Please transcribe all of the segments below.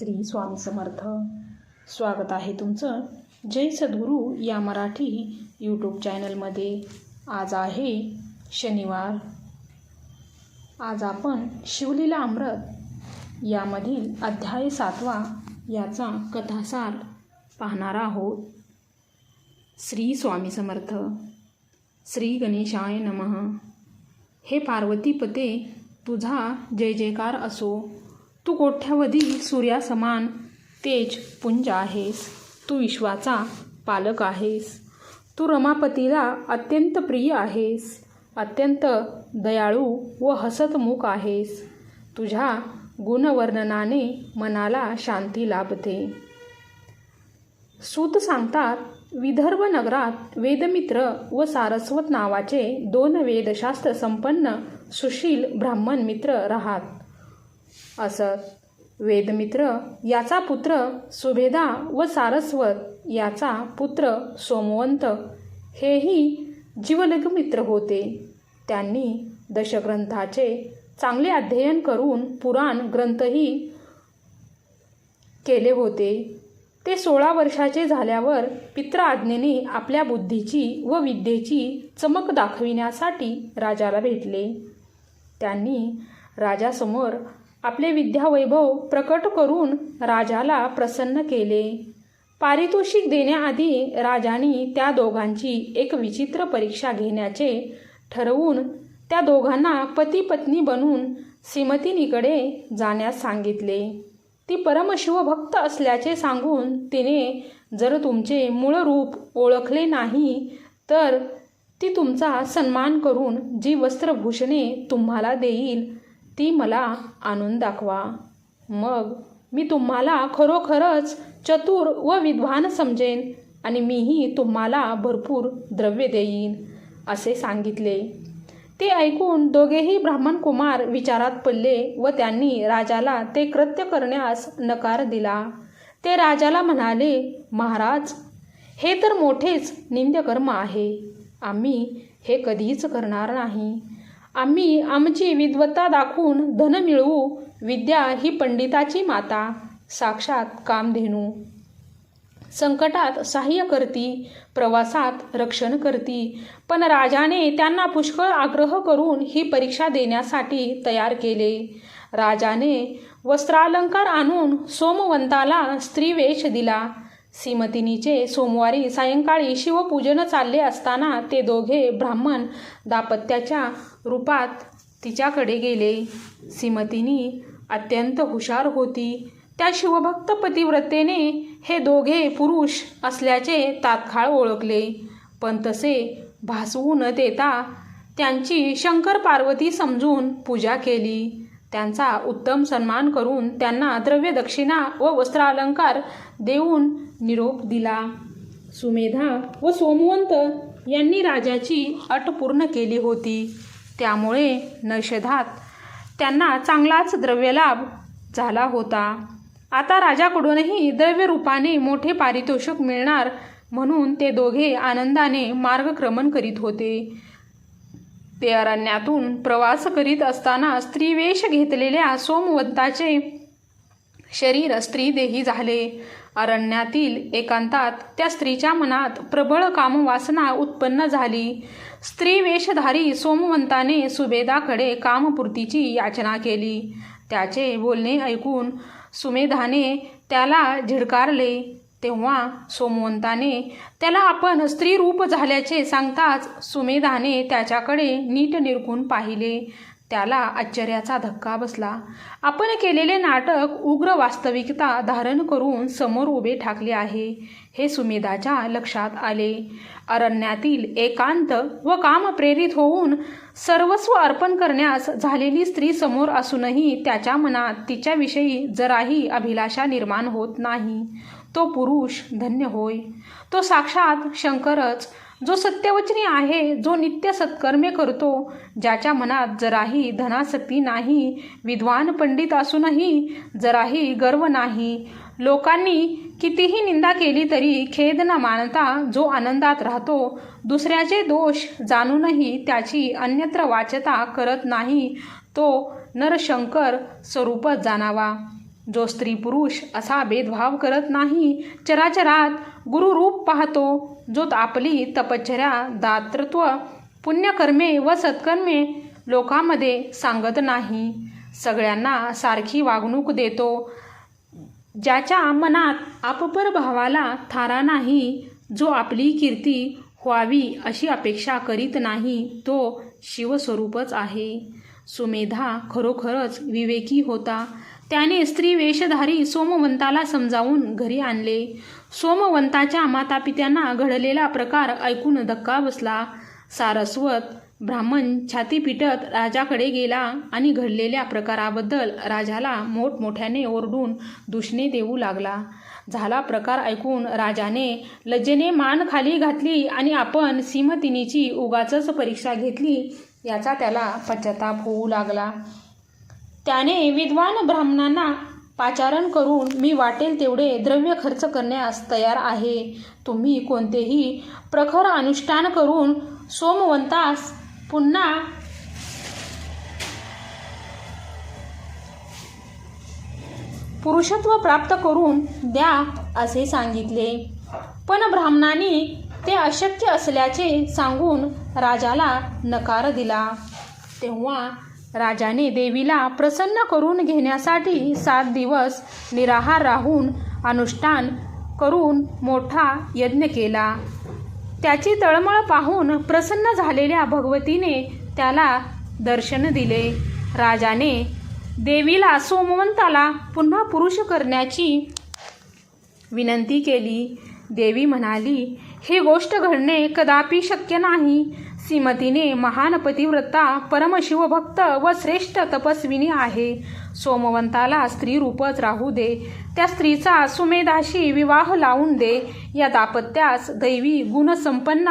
श्री स्वामी समर्थ. स्वागत आहे तुमचं जय सद्गुरू या मराठी यूट्यूब चॅनलमध्ये आज आहे शनिवार. आज आपण शिवलीला अमृत यामधील अध्याय सातवा याचा कथासार पाहणार आहोत. श्री स्वामी समर्थ. श्री गणेशाय नमः. हे पार्वतीपते तुझा जय जयकार असो. तू कोठ्यावधी सूर्यासमान तेज पुंज आहेस. तू विश्वाचा पालक आहेस. तू रमापतीला अत्यंत प्रिय आहेस. अत्यंत दयाळू व हसतमुख आहेस. तुझ्या गुणवर्णनाने मनाला शांती लाभते. सूत सांगतात विदर्भ नगरात वेदमित्र व सारस्वत नावाचे दोन वेदशास्त्र संपन्न सुशील ब्राह्मण मित्र राहत. असत. वेदमित्र याचा पुत्र सुभेदा व सारस्वत याचा पुत्र सोमवंत हेही जीवलगमित्र होते. त्यांनी दशग्रंथाचे चांगले अध्ययन करून पुराण ग्रंथही केले होते. ते सोळा वर्षाचे झाल्यावर पित्राज्ञेने आपल्या बुद्धीची व विद्येची चमक दाखविण्यासाठी राजाला भेटले. त्यांनी राजासमोर आपले विद्यावैभव प्रकट करून राजाला प्रसन्न केले. पारितोषिक देण्याआधी राजाने त्या दोघांची एक विचित्र परीक्षा घेण्याचे ठरवून त्या दोघांना पती पत्नी बनून श्रीमतीनीकडे जाण्यास सांगितले. ती परमशिवभक्त असल्याचे सांगून तिने जर तुमचे मूळ रूप ओळखले नाही तर ती तुमचा सन्मान करून जी वस्त्रभूषणे तुम्हाला देईल ती मला आणून दाखवा. मग मी तुम्हाला खरोखरच चतुर व विद्वान समजेन आणि मीही तुम्हाला भरपूर द्रव्य देईन असे सांगितले. ते ऐकून दोघेही ब्राह्मण कुमार विचारात पडले व त्यांनी राजाला ते कृत्य करण्यास नकार दिला. ते राजाला म्हणाले महाराज हे तर मोठेच निंद्यकर्म आहे. आम्ही हे कधीच करणार नाही. आम्ही आमची विद्वत्ता दाखवून धन मिळवू. विद्या ही पंडिताची माता. साक्षात कामधेनू. संकटात सहाय्य करती प्रवासात रक्षण करती. पण राजाने त्यांना पुष्कळ आग्रह करून ही परीक्षा देण्यासाठी तयार केले. राजाने वस्त्रालंकार आणून सोमवंताला स्त्रीवेश दिला. सीमतिनीचे सोमवारी सायंकाळी शिवपूजन चालले असताना ते दोघे ब्राह्मण दाम्पत्याच्या रूपात तिच्याकडे गेले. सीमतिनी अत्यंत हुशार होती. त्या शिवभक्त पतिव्रतेने हे दोघे पुरुष असल्याचे तात्काळ ओळखले. पण तसे भासवू न देता त्यांची शंकर पार्वती समजून पूजा केली. त्यांचा उत्तम सन्मान करून त्यांना द्रव्यदक्षिणा व वस्त्रालंकार देऊन निरोप दिला. सुमेधा व सोमवंत यांनी राजाची अट पूर्ण केली होती. त्यामुळे नैषधात त्यांना चांगलाच द्रव्यलाभ झाला होता. आता राजाकडूनही द्रव्यरूपाने मोठे पारितोषिक मिळणार म्हणून ते दोघे आनंदाने मार्गक्रमण करीत होते. ते अरण्यातून प्रवास करीत असताना स्त्रीवेश घेतलेल्या सोमवंताचे शरीर स्त्रीदेही झाले. अरण्यातील एकांतात त्या स्त्रीच्या मनात प्रबळ कामवासना उत्पन्न झाली. स्त्री वेशधारी सोमवंताने सुभेदाकडे कामपूर्तीची याचना केली. त्याचे बोलणे ऐकून सुमेधाने त्याला झिडकारले. तेव्हा सोमवंताने त्याला आपण स्त्रीरूप झाल्याचे सांगताच सुमेधाने त्याच्याकडे नीट निरखून पाहिले. त्याला आश्चर्याचा धक्का बसला. आपण केलेले नाटक उग्र वास्तविकता धारण करून समोर उभे ठाकले आहे हे सुमेधाच्या लक्षात आले. अरण्यातील एकांत व काम प्रेरित होऊन सर्वस्व अर्पण करण्यास झालेली स्त्री समोर असूनही त्याच्या मनात तिच्याविषयी जराही अभिलाषा निर्माण होत नाही. तो पुरुष धन्य होय. तो साक्षात शंकरच जो सत्यवचनी आहे जो नित्य सत्कर्मे करतो ज्याच्या मनात जराही धनासक्ती नाही विद्वान पंडित असूनही जराही गर्व नाही. लोकांनी कितीही निंदा केली तरी खेद न मानता जो आनंदात राहतो दुसऱ्याचे दोष जाणूनही त्याची अन्यत्र वाचता करत नाही तो नरशंकर स्वरूपच जाणावा. जो स्त्री पुरुष असा भेदभाव करत नाही चराचरात गुरुरूप पाहतो जो आपली तपश्चर्या दातृत्व पुण्यकर्मे व सत्कर्मे लोकांमध्ये सांगत नाही. सगळ्यांना सारखी वागणूक देतो. ज्याच्या मनात आपपर भावाला थारा नाही जो आपली कीर्ती व्हावी अशी अपेक्षा करीत नाही तो शिवस्वरूपच आहे. सुमेधा खरोखरच विवेकी होता. त्याने स्त्री वेशधारी सोमवंताला समजावून घरी आणले. सोमवंताच्या मातापित्यांना घडलेला प्रकार ऐकून धक्का बसला. सारस्वत ब्राह्मण छाती पिटत राजाकडे गेला आणि घडलेल्या प्रकाराबद्दल राजाला मोठमोठ्याने ओरडून दुष्णे देऊ लागला. झाला प्रकार ऐकून राजाने लज्जेने मान खाली घातली आणि आपण सीमतिनीची उगाचच परीक्षा घेतली याचा त्याला पश्चाताप होऊ लागला. त्याने विद्वान ब्राह्मणांना पाचारण करून मी वाटेल तेवढे द्रव्य खर्च करण्यास तयार आहे. तुम्ही कोणतेही प्रखर अनुष्ठान करून सोमवंतास पुन्हा पुरुषत्व प्राप्त करून द्या असे सांगितले. पण ब्राह्मणांनी ते अशक्य असल्याचे सांगून राजाला नकार दिला. तेव्हा राजाने देवीला प्रसन्न करून घेण्यासाठी सात दिवस निराहार राहून अनुष्ठान करून मोठा यज्ञ केला. त्याची तळमळ पाहून प्रसन्न झालेल्या भगवतीने त्याला दर्शन दिले. राजाने देवीला सोमवंताला पुन्हा पुरुष करण्याची विनंती केली. देवी म्हणाली ही गोष्ट घडणे कदापि शक्य नाही. श्रीमतीने महान पतिव्रता परमशिवभक्त व श्रेष्ठ तपस्विनी आहे. सोमवंताला स्त्री रूपच राहू दे. त्या स्त्रीचा सुमेधाशी विवाह लावून दे. या दाम्पत्यास दैवी गुणसंपन्न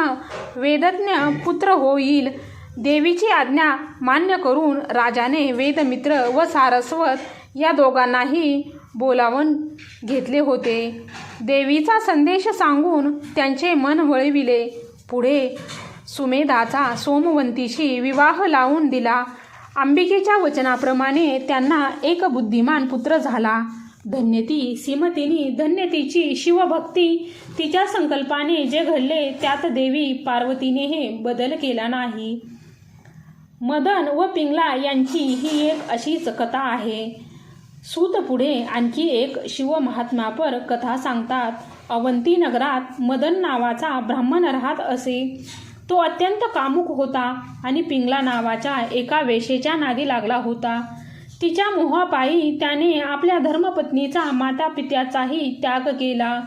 वेदज्ञ पुत्र होईल. देवीची आज्ञा मान्य करून राजाने वेदमित्र व सारस्वत या दोघांनाही बोलावून घेतले होते. देवीचा संदेश सांगून त्यांचे मन वळविले. पुढे सुमेधाचा सोमवंतीशी विवाह लावून दिला. अंबिकेच्या वचनाप्रमाणे त्यांना एक बुद्धिमान पुत्र झाला. धन्यती सीमतीनी धन्यतीची शिवभक्ती. तिच्या संकल्पाने जे घडले त्यात देवी पार्वतीने हे बदल केला नाही. मदन व पिंगला यांची ही एक अशीच कथा आहे. सूत पुढे आणखी एक शिवमहात्म्यापर कथा सांगतात. अवंती नगरात मदन नावाचा ब्राह्मण राहत असे. तो अत्यंत कामुक होता आणि पिंगला नावाच्या एका वेशेच्या नादी लागला होता. तिच्या मोहापायी त्याने आपल्या धर्मपत्नीचा माता पित्याचाही त्याग केला.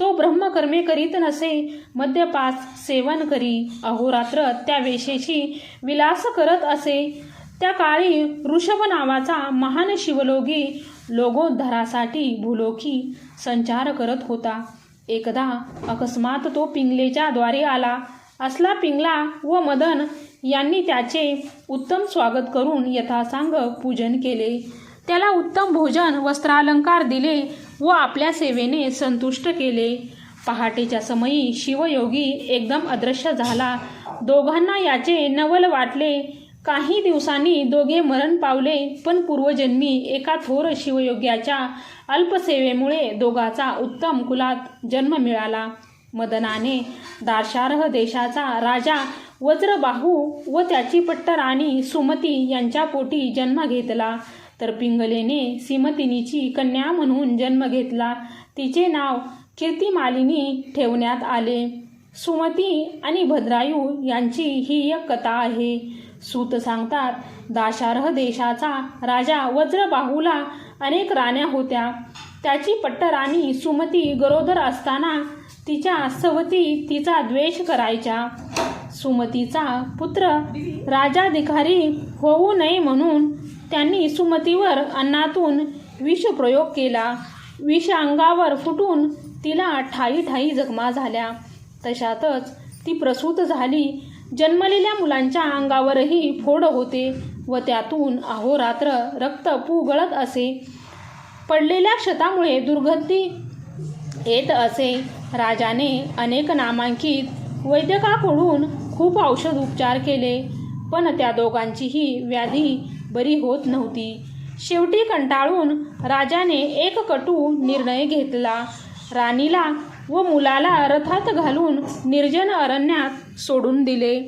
तो ब्रह्मकर्मे करीत नसे मद्यपास सेवन करी अहोरात्र त्या वेशेशी विलास करत असे. त्या काळी ऋषभ नावाचा महान शिवलोगी लोगोद्धारासाठी भूलोकी संचार करत होता. एकदा अकस्मात तो पिंगलेच्या द्वारे आला. असला पिंगला व मदन यांनी त्याचे उत्तम स्वागत करून यथासांग पूजन केले. त्याला उत्तम भोजन वस्त्रालंकार दिले व आपल्या सेवेने संतुष्ट केले. पहाटेच्या समयी शिवयोगी एकदम अदृश्य झाला. दोघांना याचे नवल वाटले. काही दिवसांनी दोघे मरण पावले पण पूर्वजन्मी एका थोर शिवयोग्याच्या अल्पसेवेमुळे दोघाचा उत्तम कुलात जन्म मिळाला. मदनाने दाशार्ह देशाचा राजा वज्रबाहू व त्याची पट्टर आणि सुमती यांच्या पोटी जन्म घेतला. तर पिंगलेने सीमतिनीची कन्या म्हणून जन्म घेतला. तिचे नाव कीर्तिमालिनी ठेवण्यात आले. सुमती आणि भद्रायू यांची ही एक कथा आहे. सूत सांगतात दाशारह देशाचा राजा वज्रबाहूला अनेक राण्या होत्या. त्याची पट्टराणी सुमती गरोदर असताना तिच्या सवती तिचा द्वेष करायच्या. सुमतीचा पुत्र राजाधिकारी होऊ नये म्हणून त्यांनी सुमतीवर अन्नातून विषप्रयोग केला. विष अंगावर फुटून तिला ठाई ठाई जखमा झाल्या. तशातच ती प्रसूत झाली. जन्मलेल्या मुलांच्या अंगावरही फोड होते व त्यातून अहोरात्र रक्त पुगळत असे. पडलेल्या क्षतामुळे दुर्गती येत असे. राजाने अनेक नामांकित वैद्यकाकडून खूप औषध उपचार केले पण त्या दोघांचीही व्याधी बरी होत नव्हती. शेवटी कंटाळून राजाने एक कटू निर्णय घेतला. राणीला व मुलाला रथात घालून निर्जन अरण्यात सोडून दिले.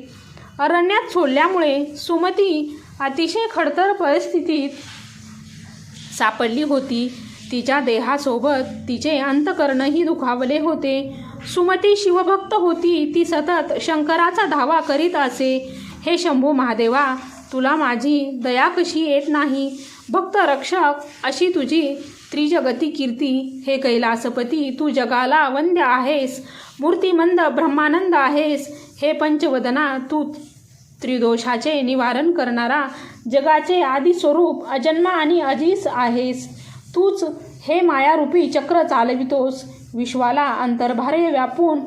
अरण्यात सोडल्यामुळे सुमती अतिशय खडतर परिस्थितीत सापडली होती. तिच्या देहासोबत तिचे अंतकरणही दुखावले होते. सुमती शिवभक्त होती ती सतत शंकराचा धावा करीत असे. हे शंभू महादेवा तुला माझी दया कशी येत नाही? भक्त रक्षक अशी तुझी त्रिजगती कीर्ती. हे कैलासपती तू जगाला वंद्य आहेस. मूर्तिमंद ब्रह्मानंद आहेस. हे पंचवदना तू त्रिदोषाचे निवारण करणारा जगाचे आदिस्वरूप अजन्मा आणि अजीस आहेस. तूच हे मायारूपी चक्र चालवितोस. विश्वाला अंतर्भारे व्यापून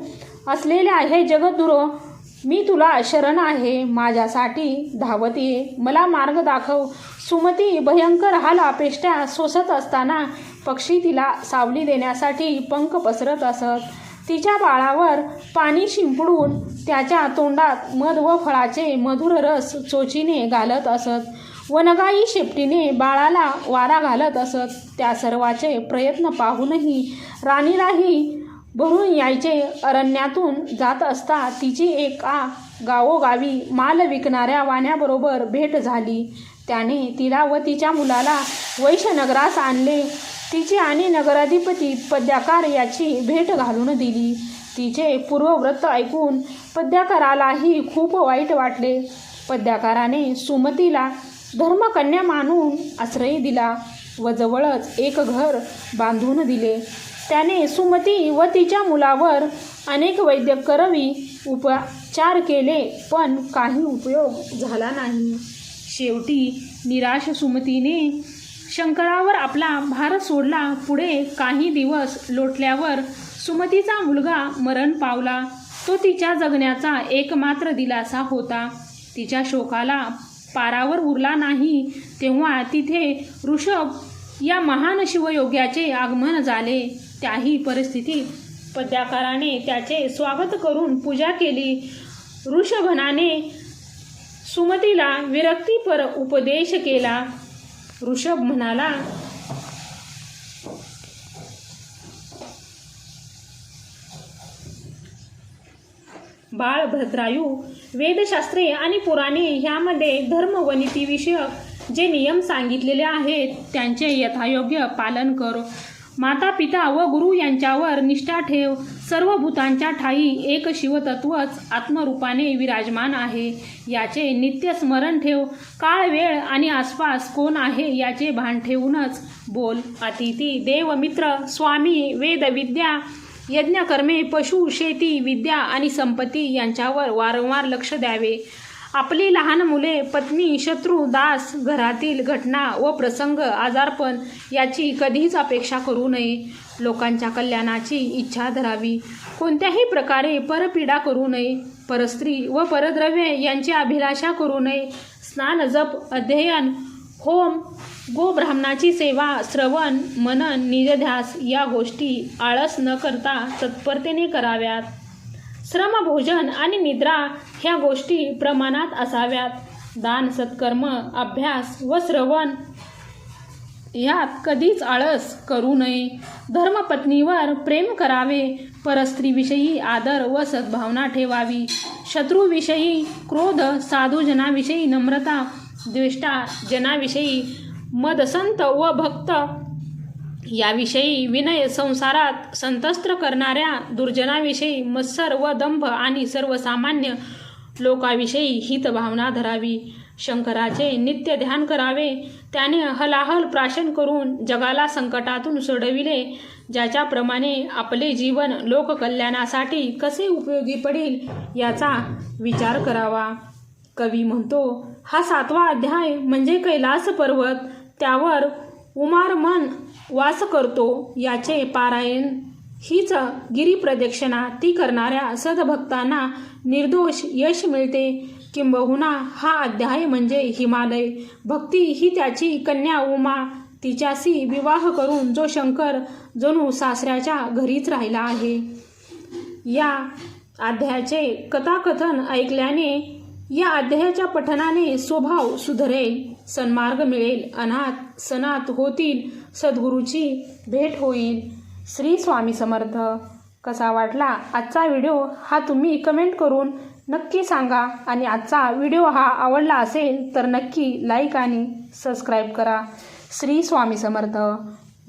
असलेल्या हे जगद्गुरु. मी तुला शरण आहे. माझ्यासाठी धावत ये. मला मार्ग दाखव. सुमती भयंकर हाला पेष्ट्या सोसत असताना पक्षी तिला सावली देण्यासाठी पंख पसरत असत. तिच्या बाळावर पाणी शिंपडून त्याच्या तोंडात मध व फळाचे मधुर रस चोचीने घालत असत. वनगाई शेपटीने बाळाला वारा घालत असत. त्या सर्वाचे प्रयत्न पाहूनही राणीलाही भरून यायचे. अरण्यातून जात असता तिची एका गावोगावी माल विकणाऱ्या वाण्याबरोबर भेट झाली. त्याने तिला व तिच्या मुलाला वैश्यनगरास आणले. तिची आणि नगराधिपती पद्याकार याची भेट घालून दिली. तिचे पूर्वव्रत ऐकून पद्याकारालाही खूप वाईट वाटले. पद्याकाराने सुमतीला धर्मकन्या मानून आश्रय दिला व जवळच एक घर बांधून दिले. त्याने सुमती व तिच्या मुलावर अनेक वैद्य करवी उपचार केले पण काही उपयोग झाला नाही. शेवटी निराश सुमतीने शंकरावर आपला भार सोडला. पुढे काही दिवस लोटल्यावर सुमतीचा मुलगा मरण पावला. तो तिच्या जगण्याचा एकमात्र दिलासा होता. तिच्या शोकाला पारावर उरला नाही तेव्हा तिथे ऋषभ या महान शिवयोग्याचे आगमन झाले. त्याही परिस्थितीत पद्याकाराने त्याचे स्वागत करून पूजा केली. ऋषभनाने सुमतीला विरक्तीपर उपदेश केला. ऋषभ म्हणाला बाळ भद्रायू वेदशास्त्रे आणि पुराणे ह्यामध्ये धर्म व नीतीविषयक जे नियम सांगितलेले आहेत त्यांचे यथायोग्य पालन कर. माता पिता व गुरु यांच्यावर निष्ठा ठेव. सर्व भूतांच्या ठाई एक शिवतत्वच आत्मरूपाने विराजमान आहे. याचे नित्य स्मरण ठेव. काळ वेळ आणि आसपास कोण आहे याचे भान ठेवूनच बोल. अतिथी देवमित्र स्वामी वेदविद्या यज्ञकर्मे पशु शेती विद्या आणि संपत्ती यांच्यावर वारंवार लक्ष द्यावे. आपली लहान मुले पत्नी शत्रू दास घरातील घटना व प्रसंग आजारपण याची कधीच अपेक्षा करू नये. लोकांच्या कल्याणाची इच्छा धरावी. कोणत्याही प्रकारे परपीडा करू नये. परस्त्री व परद्रव्ये यांची अभिलाषा करू नये. स्नान जप अध्ययन होम गोब्राह्मणाची सेवा श्रवण मनन निजध्यास या गोष्टी आळस न करता तत्परतेने कराव्यात. श्रमभोजन आणि निद्रा ह्या गोष्टी प्रमाणात असाव्यात. दान सत्कर्म अभ्यास व श्रवण ह्यात कधीच आळस करू नये. धर्मपत्नीवर प्रेम करावे परस्त्रीविषयी आदर व सद्भावना ठेवावी. शत्रूविषयी क्रोध साधूजनाविषयी नम्रता द्वेष्टा जनाविषयी मदसंत व भक्त. याविषयी विनय संसारात संतस्त्र करणाऱ्या दुर्जनाविषयी मत्सर व दंभ आणि सर्वसामान्य लोकाविषयी हितभावना धरावी. शंकराचे नित्य ध्यान करावे. त्याने हलाहल प्राशन करून जगाला संकटातून सोडविले. ज्याच्याप्रमाणे आपले जीवन लोककल्याणासाठी कसे उपयोगी पडेल याचा विचार करावा. कवी म्हणतो हा सातवा अध्याय म्हणजे कैलास पर्वत त्यावर उमार मन वास करतो याचे पारायण हीच गिरीप्रदक्षिणा ती करणाऱ्या सदभक्तांना निर्दोष यश मिळते. किंबहुना हा अध्याय म्हणजे हिमालय. भक्ती ही त्याची कन्या उमा तिच्याशी विवाह करून जो शंकर जणू सासऱ्याच्या घरीच राहिला आहे. या अध्यायाचे कथाकथन ऐकल्याने या अध्यायाच्या पठनाने स्वभाव सुधरेल सन्मार्ग मिळेल अनाथ सनात होतील सद्गुरूची भेट होईल. श्री स्वामी समर्थ कसा वाटला आजचा व्हिडिओ हा तुम्ही कमेंट करून नक्की सांगा आणि आजचा व्हिडिओ हा आवडला असेल तर नक्की लाईक आणि सबस्क्राईब करा. श्री स्वामी समर्थ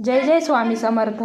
जय जय स्वामी समर्थ.